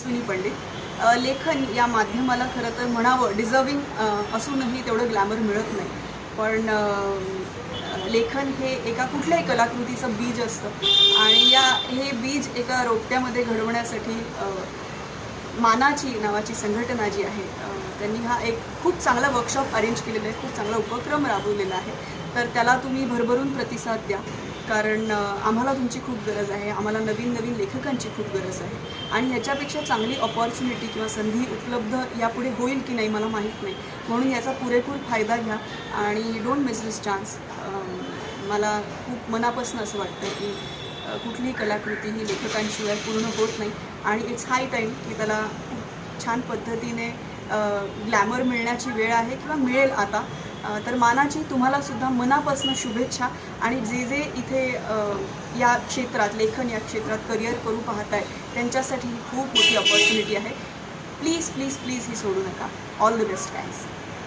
तेजस्विनी पंडित. लेखन या माध्यमाला खरं तर म्हणावं डिझर्विंग असूनही तेवढं ग्लॅमर मिळत नाही. पण लेखन हे एका कुठल्याही कलाकृतीचं बीज असतं. आणि या हे बीज एका रोपट्यामध्ये घडवण्यासाठी मानाची नावाची संघटना जी आहे त्यांनी हा एक खूप चांगला वर्कशॉप अरेंज केलेला आहे खूप चांगला उपक्रम राबवलेला आहे. तर त्याला तुम्ही भरभरून प्रतिसाद द्या. कारण आम्हाला तुमची खूप गरज आहे. आम्हाला नवीन नवीन लेखकांची खूप गरज आहे. आणि ह्याच्यापेक्षा चांगली ऑपॉर्च्युनिटी किंवा संधी उपलब्ध यापुढे होईल की नाही मला माहीत नाही. म्हणून याचा पुरेपूर फायदा घ्या. आणि डोंट मिस दिस चान्स मला खूप मनापासून असं वाटतं की कुठलीही कलाकृती ही लेखकांशिवाय पूर्ण होत नाही. आणि इट्स हाय टाईम की त्याला खूप छान पद्धतीने ग्लॅमर मिळण्याची वेळ आहे किंवा मिळेल आता. तर मानाची तुम्हाला सुद्धा मनापासून शुभेच्छा आणि जे जे इथे या क्षेत्रात लेखन या क्षेत्रात करिअर करू पाहत आहे त्यांच्यासाठी ही खूप मोठी अपॉर्च्युनिटी आहे. प्लीज प्लीज प्लीज ही सोडू नका. All the best guys